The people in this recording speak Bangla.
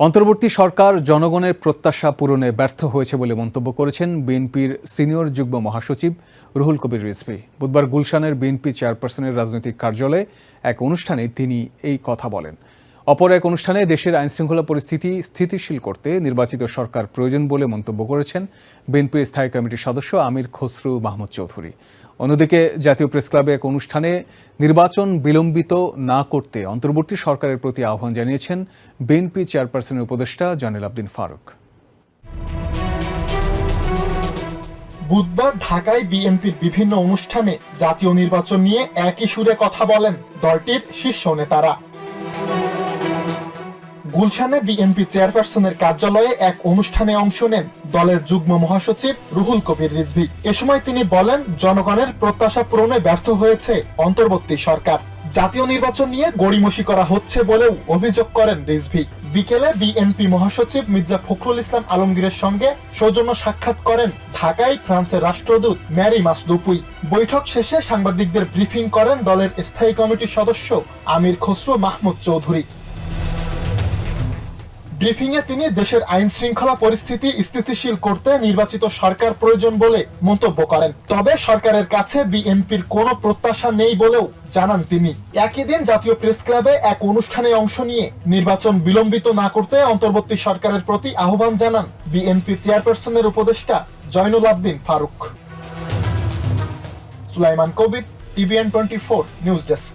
অন্তর্বর্তী সরকার জনগণের প্রত্যাশা পূরণে ব্যর্থ হয়েছে বলে মন্তব্য করেছেন বিএনপির সিনিয়র যুগ্ম মহাসচিব রুহুল কবির রিজভি। বুধবার গুলশানের বিএনপি চেয়ারপারসনের রাজনৈতিক কার্যালয়ে এক অনুষ্ঠানে তিনি এই কথা বলেন। অপর এক অনুষ্ঠানে দেশের আইনশৃঙ্খলা পরিস্থিতি স্থিতিশীল করতে নির্বাচিত সরকার প্রয়োজন বলে মন্তব্য করেছেন বিএনপির স্থায়ী কমিটির সদস্য আমির খসরু মাহমুদ চৌধুরী। অন্যদিকে জাতীয় প্রেস ক্লাবে এক অনুষ্ঠানে নির্বাচন বিলম্বিত না করতে অন্তর্বর্তী সরকারের প্রতি আহ্বান জানিয়েছেন বিএনপি চেয়ারপারসনের উপদেষ্টা জয়নুল আবদিন ফারুক। বুধবার ঢাকায় বিএনপির বিভিন্ন অনুষ্ঠানে জাতীয় নির্বাচন নিয়ে একই সুরে কথা বলেন দলটির শীর্ষ নেতারা। গুলশানে বিএনপি চেয়ারপারসনের কার্যালয়ে এক অনুষ্ঠানে অংশ নেন দলের যুগ্ম মহাসচিব রুহুল কবির রিজভী। এ সময় তিনি বলেন, জনগণের প্রত্যাশা পূরণে ব্যর্থ হয়েছে অন্তর্বর্তী সরকার। জাতীয় নির্বাচন নিয়ে গড়িমসি করা হচ্ছে বলেও অভিযোগ করেন রিজভী। বিকেলে বিএনপি মহাসচিব মির্জা ফখরুল ইসলাম আলমগীরের সঙ্গে সৌজন্য সাক্ষাৎ করেন ঢাকায় ফ্রান্সের রাষ্ট্রদূত ম্যারি মাসদুপুই বৈঠক শেষে সাংবাদিকদের ব্রিফিং করেন দলের স্থায়ী কমিটির সদস্য আমির খসরু মাহমুদ চৌধুরী। ব্রিফিং এ তিনি দেশের আইন শৃঙ্খলা পরিস্থিতি স্থিতিশীল করতে নির্বাচিত সরকার প্রয়োজন বলে মন্তব্য করেন। তবে সরকারের কাছে বিএনপির কোনো প্রত্যাশা নেই বলেও জানান তিনি। একই দিন জাতীয় প্রেস ক্লাবে এক অনুষ্ঠানে অংশ নিয়ে নির্বাচন বিলম্বিত না করতে অন্তর্বর্তী সরকারের প্রতি আহ্বান জানান বিএনপি চেয়ারপারসনের উপদেষ্টা Zainul Abedin Farooq. Sulaiman Kabir, TVN twenty four news desk.